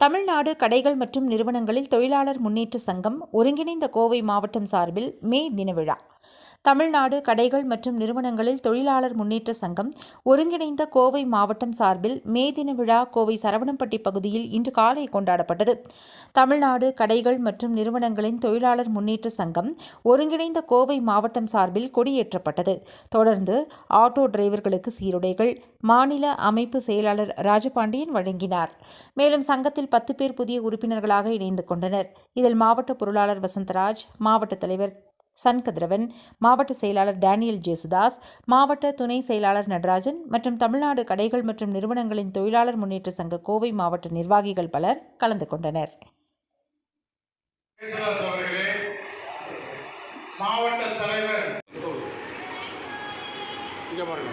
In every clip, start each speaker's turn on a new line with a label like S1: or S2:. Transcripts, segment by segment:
S1: தமிழ்நாடு கடைகள் மற்றும் நிறுவனங்களில் தொழிலாளர் முன்னேற்ற சங்கம் ஒருங்கிணைந்த கோவை மாவட்டம் சார்பில் மே தின விழா. தமிழ்நாடு கடைகள் மற்றும் நிறுவனங்களில் தொழிலாளர் முன்னேற்ற சங்கம் ஒருங்கிணைந்த கோவை மாவட்டம் சார்பில் மே தின விழா கோவை சரவணம்பட்டி பகுதியில் இன்று காலை கொண்டாடப்பட்டது. தமிழ்நாடு கடைகள் மற்றும் நிறுவனங்களின் தொழிலாளர் முன்னேற்ற சங்கம் ஒருங்கிணைந்த கோவை மாவட்டம் சார்பில் கொடியேற்றப்பட்டது. தொடர்ந்து ஆட்டோ டிரைவர்களுக்கு சீருடைகள் மாநில அமைப்பு செயலாளர் ராஜபாண்டியன் வழங்கினார். மேலும் சங்கத்தில் பத்து பேர் புதிய உறுப்பினர்களாக இணைந்து கொண்டனர். இதில் மாவட்ட பொருளாளர் வசந்தராஜ் மாவட்ட தலைவர் சன்கதிரவன் மாவட்ட செயலாளர் டேனியல் ஜேசுதாஸ் மாவட்ட துணை செயலாளர் நடராஜன் மற்றும் தமிழ்நாடு கடைகள் மற்றும் நிறுவனங்களின் தொழிலாளர் முன்னேற்ற சங்க கோவை மாவட்ட நிர்வாகிகள் பலர் கலந்து கொண்டனர்.
S2: மாவட்ட தலைவர்.
S3: இங்கே பாருங்க.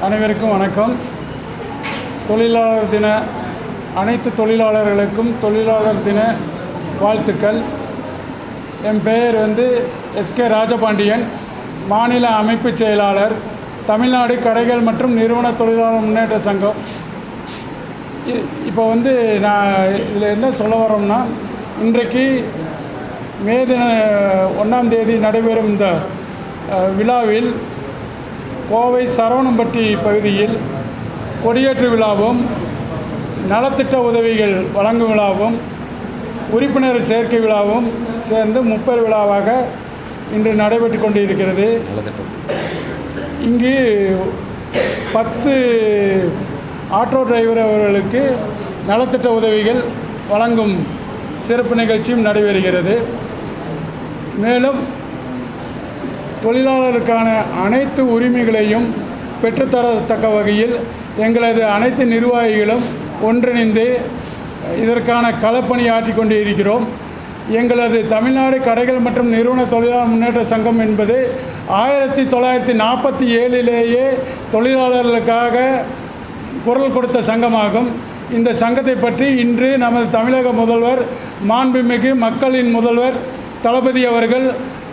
S2: அனைவருக்கும் வணக்கம். தொழிலாளர் தின அனைத்து தொழிலாளர்களுக்கும் தொழிலாளர் தின வாழ்த்துக்கள். என் பெயர் வந்து எஸ்கே ராஜபாண்டியன். மாநில அமைப்பு செயலாளர் தமிழ்நாடு கடைகள் மற்றும் நிறுவன தொழிலாளர் முன்னேற்ற சங்கம். இ- இப்போ வந்து நான் இதில் என்ன சொல்ல வரோம்னா இன்றைக்கு மே தின ஒன்றாம் தேதி நடைபெறும் இந்த விழாவில் கோவை சரவணம்பட்டி பகுதியில் கொடியேற்று விழாவும் நலத்திட்ட உதவிகள் வழங்கும் விழாவும் உறுப்பினர் சேர்க்கை விழாவும் சேர்ந்து முப்பது விழாவாக இன்று நடைபெற்று கொண்டிருக்கிறது. இங்கு பத்து ஆட்டோ டிரைவர் அவர்களுக்கு நலத்திட்ட உதவிகள் வழங்கும் சிறப்பு நிகழ்ச்சியும் நடைபெறுகிறது. மேலும் தொழிலாளருக்கான அனைத்து உரிமைகளையும் பெற்றுத்தரத்தக்க வகையில் எங்களது அனைத்து நிர்வாகிகளும் ஒன்றிணைந்து இதற்கான களப்பணி ஆற்றிக்கொண்டு இருக்கிறோம். எங்களது தமிழ்நாடு கடைகள் மற்றும் நிறுவன தொழிலாளர் முன்னேற்ற சங்கம் என்பது ஆயிரத்தி தொள்ளாயிரத்தி நாற்பத்தி ஏழிலேயே தொழிலாளர்களுக்காக குரல் கொடுத்த சங்கமாகும். இந்த சங்கத்தை பற்றி இன்று நமது தமிழக முதல்வர் மாண்புமிகு மக்களின் முதல்வர் தளபதி அவர்கள்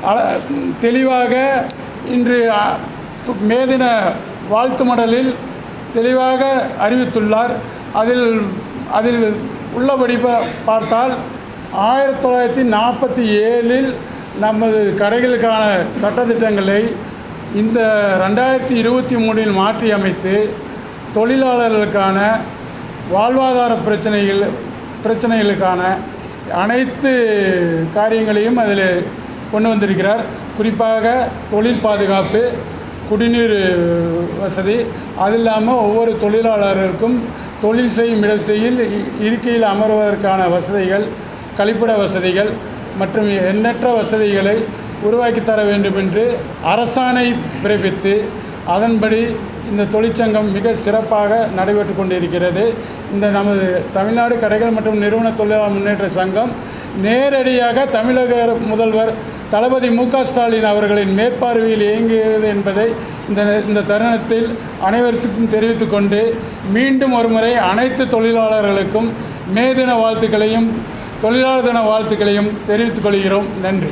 S2: அ- தெளிவாக இன்று மேதின வாழ்த்து மடலில் தெளிவாக அறிவித்துள்ளார். அதில் அதில் உள்ளபடி பா- பார்த்தால் ஆயிரத்தி தொள்ளாயிரத்தி நாற்பத்தி ஏழில் நமது கடைகளுக்கான சட்டத்திட்டங்களை இந்த ரெண்டாயிரத்தி இருபத்தி மூணில் மாற்றி அமைத்து தொழிலாளர்களுக்கான வாழ்வாதார பிரச்சனைகள் பிரச்சனைகளுக்கான அனைத்து காரியங்களையும் அதில் கொண்டு வந்திருக்கிறார். குறிப்பாக தொழில் பாதுகாப்பு குடிநீர் வசதி அது இல்லாமல் ஒவ்வொரு தொழிலாளர்களுக்கும் தொழில் செய்யும் இடத்தில் இ- இருக்கையில் அமர்வதற்கான வசதிகள் கழிப்பிட வசதிகள் மற்றும் எண்ணற்ற வசதிகளை உருவாக்கி தர வேண்டும் என்று அரசாணை பிறப்பித்து அதன்படி இந்த தொழிற்சங்கம் மிக சிறப்பாக நடைபெற்று கொண்டிருக்கிறது. இந்த நமது தமிழ்நாடு கடைகள் மற்றும் நிறுவன தொழிலாளர் முன்னேற்ற சங்கம் நேரடியாக தமிழக முதல்வர் தளபதி மு ஸ்டாலின் அவர்களின் மேற்பார்வையில் இயங்குகிறது என்பதை இந்த இந்த தருணத்தில் அனைவருக்கும் தெரிவித்துக்கொண்டு மீண்டும் ஒருமுறை அனைத்து தொழிலாளர்களுக்கும் மே தின வாழ்த்துக்களையும் தொழிலாளர் தின வாழ்த்துக்களையும் தெரிவித்துக் கொள்கிறோம். நன்றி.